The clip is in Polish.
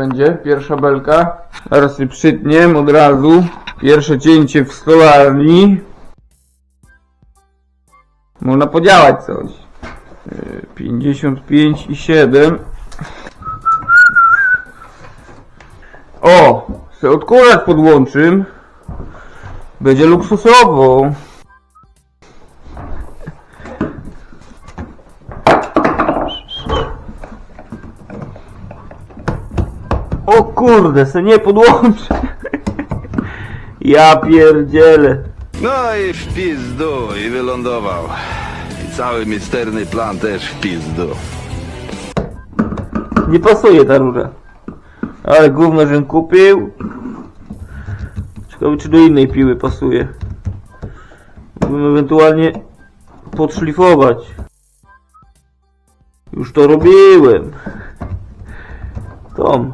będzie, pierwsza belka. Zaraz się przytniem od razu. Pierwsze cięcie w stolarni. Można podziałać coś. Yy, 55 i 7. O! Se odkurzacz podłączym. Będzie luksusowo. O kurde, se nie podłączę. Ja pierdzielę. No i w pizdu i wylądował. I cały misterny plan też w pizdu. Nie pasuje ta rura. Ale gówno, żem kupił. Ciekawe czy do innej piły pasuje. Mógłbym ewentualnie podszlifować. Już to robiłem. Tom.